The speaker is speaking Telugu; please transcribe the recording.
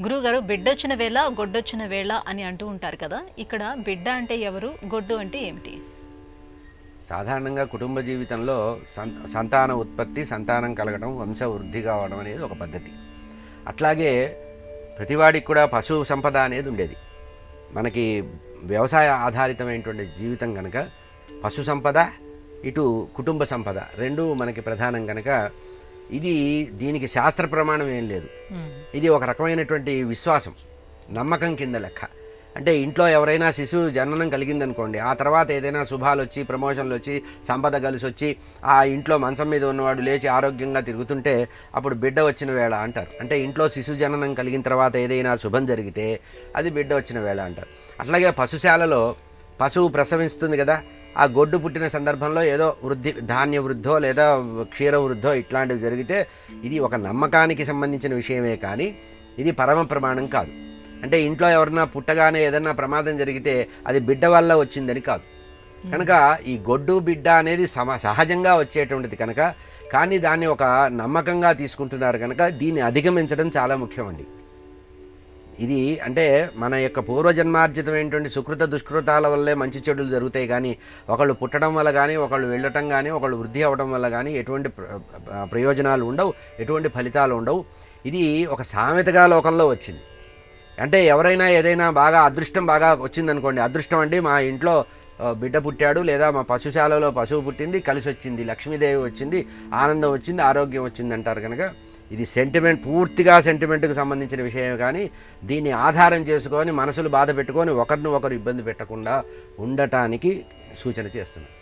గురుగారు బిడ్డొచ్చిన వేళ గొడ్డొచ్చిన వేళ అని అంటూ ఉంటారు కదా. ఇక్కడ బిడ్డ అంటే ఎవరు గొడ్డు అంటే ఏమిటి? సాధారణంగా కుటుంబ జీవితంలో సంత సంతాన ఉత్పత్తి సంతానం కలగడం వంశ వృద్ధి కావడం అనేది ఒక పద్ధతి. అట్లాగే ప్రతివాడికి కూడా పశు సంపద అనేది ఉండేది. మనకి వ్యవసాయ ఆధారితమైనటువంటి జీవితం కనుక పశు సంపద ఇటు కుటుంబ సంపద రెండు మనకి ప్రధానం కనుక ఇది దీనికి శాస్త్ర ప్రమాణం ఏం లేదు. ఇది ఒక రకమైనటువంటి విశ్వాసం నమ్మకం కింద లెక్క. అంటే ఇంట్లో ఎవరైనా శిశువు జననం కలిగిందనుకోండి ఆ తర్వాత ఏదైనా శుభాలు వచ్చి ప్రమోషన్లు వచ్చి సంపద కలిసి వచ్చి ఆ ఇంట్లో మంచం మీద ఉన్నవాడు లేచి ఆరోగ్యంగా తిరుగుతుంటే అప్పుడు బిడ్డ వచ్చిన వేళ అంటారు. అంటే ఇంట్లో శిశు జననం కలిగిన తర్వాత ఏదైనా శుభం జరిగితే అది బిడ్డ వచ్చిన వేళ అంటారు. అట్లాగే పశుశాలలో పశువు ప్రసవిస్తుంది కదా ఆ గొడ్డు పుట్టిన సందర్భంలో ఏదో వృద్ధి ధాన్య వృద్ధో లేదా క్షీర వృద్ధో ఇట్లాంటివి జరిగితే ఇది ఒక నమ్మకానికి సంబంధించిన విషయమే కానీ ఇది పరమ ప్రమాణం కాదు. అంటే ఇంట్లో ఎవరన్నా పుట్టగానే ఏదన్నా ప్రమాదం జరిగితే అది బిడ్డ వల్ల వచ్చిందని కాదు. కనుక ఈ గొడ్డు బిడ్డ అనేది సమ సహజంగా వచ్చేటువంటిది కనుక కానీ దాన్ని ఒక నమ్మకంగా తీసుకుంటున్నారు కనుక దీన్ని అధిగమించడం చాలా ముఖ్యమండి. ఇది అంటే మన యొక్క పూర్వజన్మార్జితమైనటువంటి సుకృత దుష్కృతాల వల్లే మంచి చెడులు జరుగుతాయి కానీ ఒకళ్ళు పుట్టడం వల్ల కానీ ఒకళ్ళు వెళ్ళటం కానీ ఒకళ్ళు వృద్ధి అవ్వడం వల్ల కానీ ఎటువంటి ప్ర- ప్రయోజనాలు ఉండవు ఎటువంటి ఫలితాలు ఉండవు. ఇది ఒక సామెతగా లోకంలో వచ్చింది. అంటే ఎవరైనా ఏదైనా బాగా అదృష్టం బాగా వచ్చిందనుకోండి అదృష్టం అంటే మా ఇంట్లో బిడ్డ పుట్టాడు లేదా మా పశుశాలలో పశువు పుట్టింది కలిసి వచ్చింది లక్ష్మీదేవి వచ్చింది ఆనందం వచ్చింది ఆరోగ్యం వచ్చింది అంటారు కనుక ఇది సెంటిమెంట్ పూర్తిగా సెంటిమెంట్కి సంబంధించిన విషయమే కానీ దీన్ని ఆధారం చేసుకొని మనసులు బాధ పెట్టుకొని ఒకరిని ఒకరు ఇబ్బంది పెట్టకుండా ఉండటానికి సూచన చేస్తున్నాం